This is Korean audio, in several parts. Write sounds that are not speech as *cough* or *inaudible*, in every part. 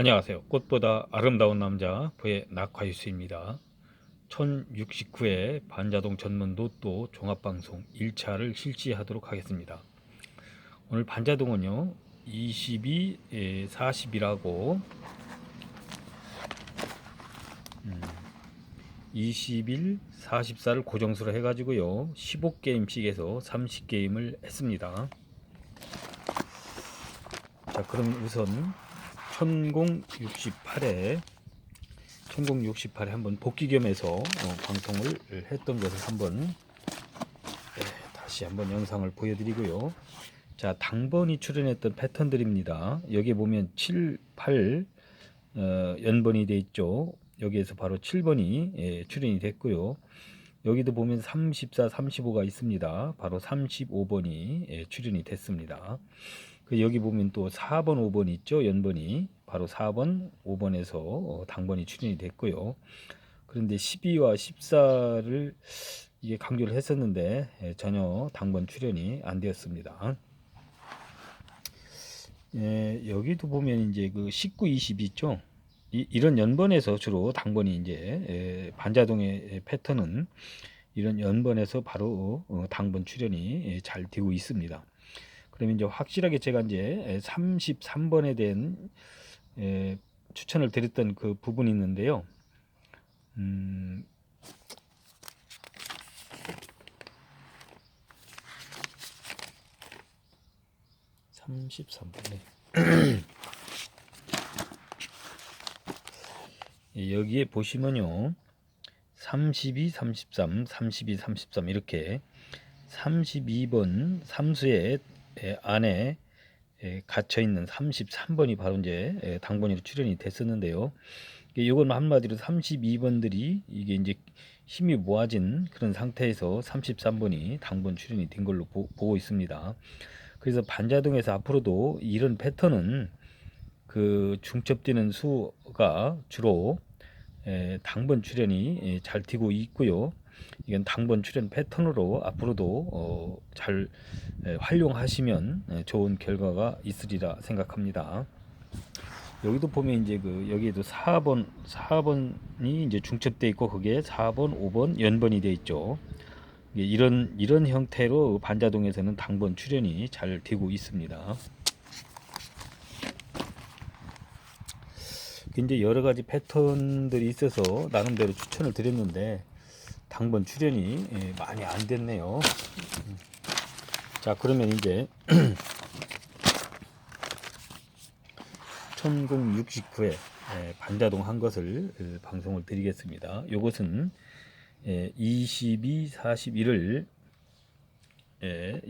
안녕하세요. 꽃보다 아름다운 남자 부의 낙화유수입니다. 1069회 반자동 전문 로또 종합방송 1차를 실시하도록 하겠습니다. 오늘 반자동은요 22, 40이라고 21, 44를 고정수로 해가지고요 15게임씩에서 30게임을 했습니다. 자 그럼 우선 1068에 1068에 한번 복귀 겸해서 어, 방송을 했던 것을 한번 네, 다시 한번 영상을 보여드리고요. 자 당번이 출연했던 패턴들입니다. 여기 보면 7, 8 어, 연번이 돼 있죠. 여기에서 바로 7번이 예, 출연이 됐고요. 여기도 보면 34, 35가 있습니다. 바로 35번이 예, 출연이 됐습니다. 그 여기 보면 또 4번, 5번 있죠. 연번이 바로 4번, 5번에서 어, 당번이 출연이 됐고요. 그런데 12와 14를 이게 강조를 했었는데 예, 전혀 당번 출연이 안 되었습니다. 예, 여기도 보면 이제 그 19, 20 있죠. 이, 이런 연번에서 주로 당번이 이제 예, 반자동의 패턴은 이런 연번에서 바로 어, 당번 출연이 예, 잘 되고 있습니다. 그러면 이제 확실하게 제가 이제 33번에 대한 에, 추천을 드렸던 그 부분이 있는데요. 음, (33번에) 예, *clears throat* 여기에 보시면요 (32) (33) (32) (33) 이렇게 32번 삼수의 안에 갇혀 있는 33번이 바로 이제 당번으로 출연이 됐었는데요. 이건 한마디로 32번들이 이게 이제 힘이 모아진 그런 상태에서 33번이 당번 출연이 된 걸로 보, 고 있습니다. 그래서 반자동에서 앞으로도 이런 패턴은 그 중첩되는 수가 주로 당번 출연이 잘 되고 있고요. 이건 당번 출연 패턴으로 앞으로도 어, 잘 에, 활용하시면 에, 좋은 결과가 있으리라 생각합니다. 여기도 보면 이제 그 여기에도 4번 4번이 이제 중첩돼 있고 거기에 4번, 5번 연번이 돼 있죠. 이런 이런 형태로 반자동에서는 당번 출연이 잘 되고 있습니다. 이제 여러 가지 패턴들이 있어서 나름대로 추천을 드렸는데 당번 출연이 예, 많이 안 됐네요. 자, 그러면 이제 *clears throat* 1069회 예, 반자동 한 것을 어, 방송을 드리겠습니다. 이것은 22, 41을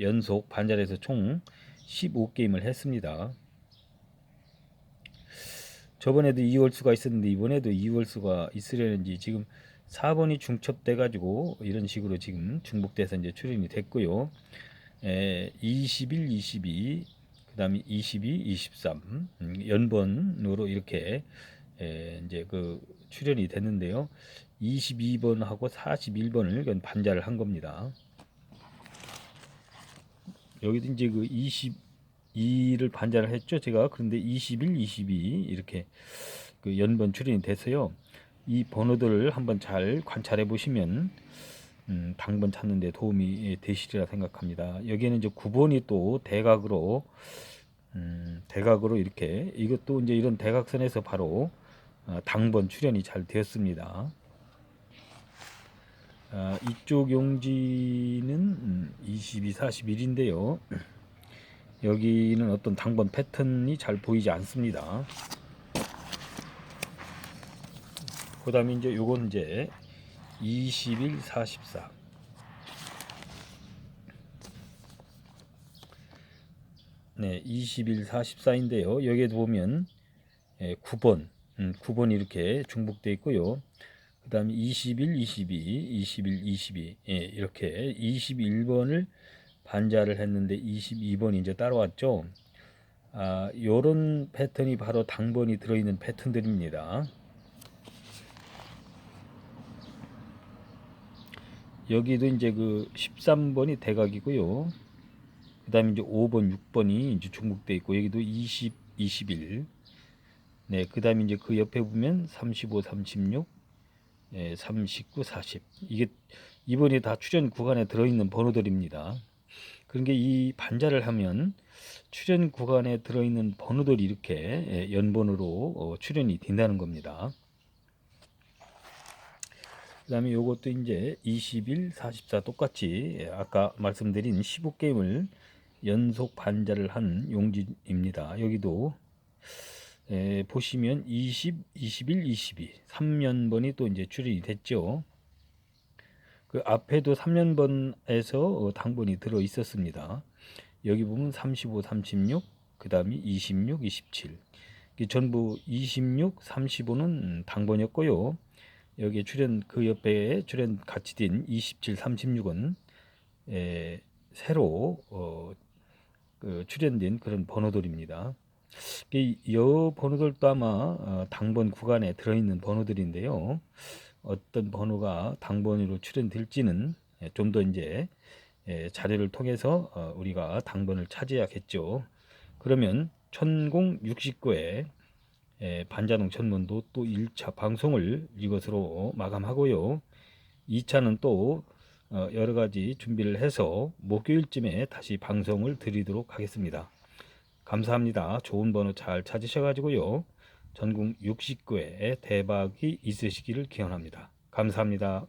연속 반자에서 총 15게임을 했습니다. 저번에도 2월수가 있었는데 이번에도 2월수가 있으려는지 지금 4번이 중첩돼 가지고 이런 식으로 지금 중복돼서 이제 출연이 됐고요. 에, 21, 22, 그다음에 22, 23 음, 연번으로 이렇게 에, 이제 그 출연이 됐는데요. 22번하고 41번을 반자를 한 겁니다. 여기도 이제 그 22를 반자를 했죠, 제가. 그런데 21, 22 이렇게 그 연번 출연이 됐어요. 이 번호들을 한번 잘 관찰해 보시면 음, 당번 찾는 데 도움이 되시리라 생각합니다. 여기에는 이제 9번이 또 대각으로 음, 대각으로 이렇게 이것도 이제 이런 대각선에서 바로 어, 당번 출현이 잘 되었습니다. 아, 이쪽 용지는 음, 22, 41인데요. 여기는 어떤 당번 패턴이 잘 보이지 않습니다. 그 다음에 이제 요건 이제 21, 44. 네, 21, 44인데요. 여기에 보면 예, 9번, 음, 9번이 이렇게 중복되어 있고요. 그 다음에 21, 22, 21, 22, 예, 이렇게 21번을 반자를 했는데 22번이 이제 따라왔죠. 아, 요런 패턴이 바로 당번이 들어있는 패턴들입니다. 여기도 이제 그 13번이 대각이고요. 그 다음에 이제 5번, 6번이 이제 중복돼 있고, 여기도 20, 21. 네, 그 다음에 이제 그 옆에 보면 35, 36, 예, 39, 40. 이게 이번에 다 출연 구간에 들어 있는 번호들입니다. 그러니까 이 반자를 하면 출연 구간에 들어 있는 번호들이 이렇게 예, 연번으로 어, 출연이 된다는 겁니다. 그 다음에 요것도 이제 21, 44 똑같이 예, 아까 말씀드린 15게임을 연속 반자를 한 용지입니다. 여기도 에, 보시면 20, 21, 22 3년번이 또 이제 출연이 됐죠. 그 앞에도 3년번에서 어, 당번이 들어 있었습니다. 여기 보면 35, 36, 그 다음에 26, 27. 이게 전부 26, 35는 당번이었고요. 여기 출연 그 옆에 출연 같이 된 27, 36은 에, 새로 어, 그 출연된 그런 번호들입니다. 이여 번호들도 아마 어, 당번 구간에 들어있는 번호들인데요. 어떤 번호가 당번으로 출연될지는 좀 더 이제 예, 자료를 통해서 어, 우리가 당번을 찾아야겠죠. 그러면 천공 69회 예, 반자동 천문도 또 1차 방송을 이것으로 마감하고요. 2차는 또 어, 여러 가지 준비를 해서 목요일쯤에 다시 방송을 드리도록 하겠습니다. 감사합니다. 좋은 번호 잘 찾으셔가지고요. 전국 69회 대박이 있으시기를 기원합니다. 감사합니다.